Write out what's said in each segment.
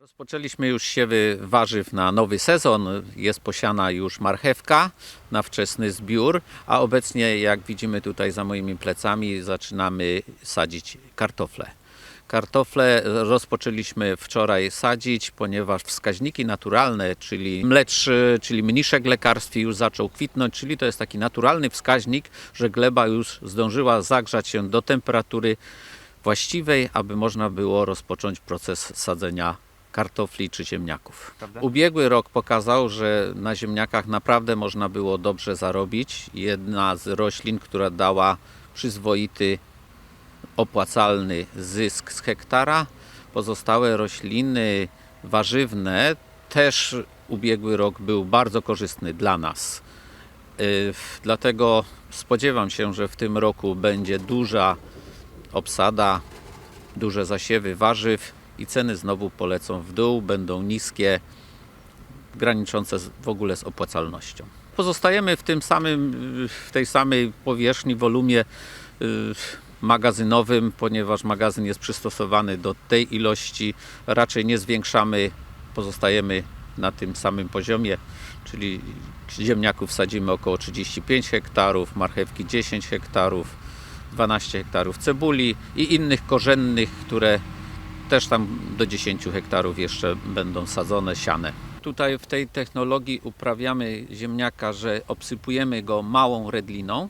Rozpoczęliśmy już siewy warzyw na nowy sezon. Jest posiana już marchewka na wczesny zbiór, a obecnie, jak widzimy tutaj za moimi plecami, zaczynamy sadzić kartofle. Kartofle rozpoczęliśmy wczoraj sadzić, ponieważ wskaźniki naturalne, czyli mlecz, czyli mniszek lekarstwi już zaczął kwitnąć, czyli to jest taki naturalny wskaźnik, że gleba już zdążyła zagrzać się do temperatury właściwej, aby można było rozpocząć proces sadzenia kartofli czy ziemniaków. Prawda? Ubiegły rok pokazał, że na ziemniakach naprawdę można było dobrze zarobić. Jedna z roślin, która dała przyzwoity, opłacalny zysk z hektara. Pozostałe rośliny warzywne też ubiegły rok był bardzo korzystny dla nas. Yy, Dlatego spodziewam się, że w tym roku będzie duża obsada, duże zasiewy warzyw i ceny znowu polecą w dół, będą niskie, graniczące w ogóle z opłacalnością. Pozostajemy w tym samym, w tej samej powierzchni, wolumie y, magazynowym, ponieważ magazyn jest przystosowany do tej ilości. Raczej nie zwiększamy, pozostajemy na tym samym poziomie, czyli ziemniaków sadzimy około 35 hektarów, marchewki 10 hektarów, 12 hektarów cebuli i innych korzennych, które też tam do 10 hektarów jeszcze będą sadzone, siane. Tutaj w tej technologii uprawiamy ziemniaka, że obsypujemy go małą redliną,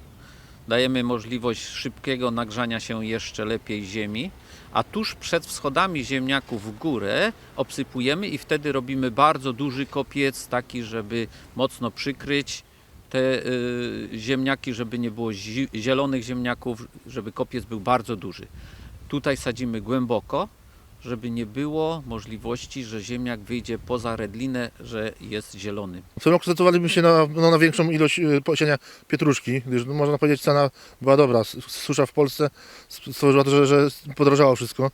dajemy możliwość szybkiego nagrzania się jeszcze lepiej ziemi, a tuż przed wschodami ziemniaków w górę obsypujemy i wtedy robimy bardzo duży kopiec, taki, żeby mocno przykryć te y, ziemniaki, żeby nie było zi- zielonych ziemniaków, żeby kopiec był bardzo duży. Tutaj sadzimy głęboko, żeby nie było możliwości, że ziemniak wyjdzie poza redlinę, że jest zielony. W tym roku zdecydowaliśmy się na, no, na większą ilość y, posiania pietruszki, gdyż no, można powiedzieć cena była dobra. Susza w Polsce stworzyła to, że, że podrożało wszystko.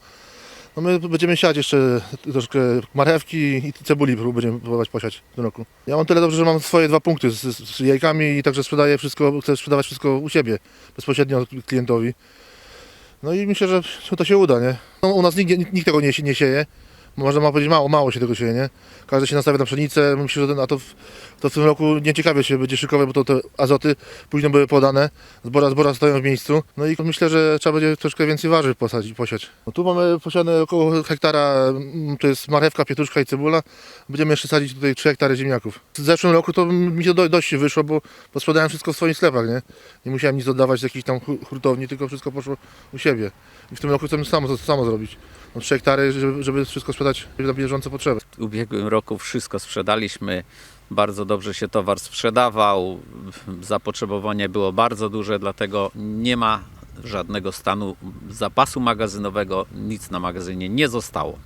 No my będziemy siać jeszcze troszkę marchewki i cebuli będziemy próbować posiać w tym roku. Ja mam tyle dobrze, że mam swoje dwa punkty z, z jajkami i także sprzedaję wszystko, chcę sprzedawać wszystko u siebie, bezpośrednio klientowi. No i myślę, że to się uda, nie? No, u nas nikt, nikt tego nie, nie sieje. Można ma powiedzieć mało, mało się tego sieje, nie? Każdy się nastawia na pszenicę, myślę, że ten, a to w, to w tym roku nieciekawie się będzie szykować, bo to te azoty późno były podane, zbora, zbora stoją w miejscu. No i myślę, że trzeba będzie troszkę więcej warzyw posadzić, posiać. No tu mamy posiane około hektara, mm, to jest marchewka, pietruszka i cebula. Będziemy jeszcze sadzić tutaj 3 hektary ziemniaków. W zeszłym roku to mi to do, dość wyszło, bo, bo sprzedałem wszystko w swoich sklepach, nie? Nie musiałem nic oddawać z jakichś tam hu- hurtowni, tylko wszystko poszło u siebie. I w tym roku chcemy samo, samo zrobić. No 3 hektary, żeby, żeby wszystko sprzedać na bieżące potrzeby. W ubiegłym roku wszystko sprzedaliśmy. Bardzo dobrze się towar sprzedawał. Zapotrzebowanie było bardzo duże, dlatego nie ma żadnego stanu zapasu magazynowego, nic na magazynie nie zostało.